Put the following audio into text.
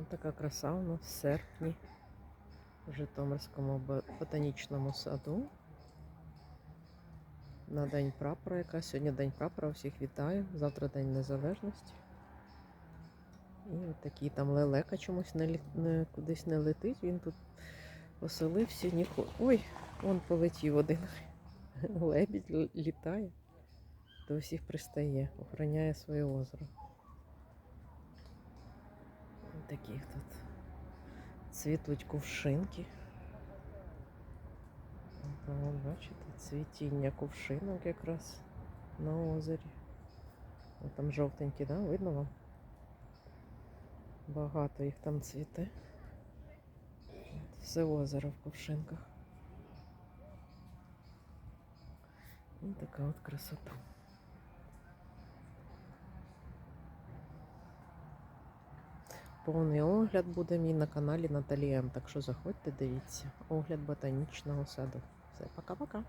Ось така краса у нас в серпні в Житомирському ботанічному саду. На День прапора, яка сьогодні День прапора, всіх вітаю. Завтра День Незалежності. І от такий там лелека чомусь не, не кудись не летить. Він тут поселився. Ніхо... Ой, он полетів один. Лебідь літає. До всіх пристає, охороняє своє озеро. Таких тут цвітуть кувшинки. Ага, бачите, цвітіння кувшинок якраз на озері. О, там жовтенькі, да? Видно вам? Багато їх там цвіте. От Все озеро в кувшинках. І така от красота. Повний огляд буде мій на каналі Наталія. Так що заходьте, дивіться. Огляд ботанічного саду. Все, пока-пока.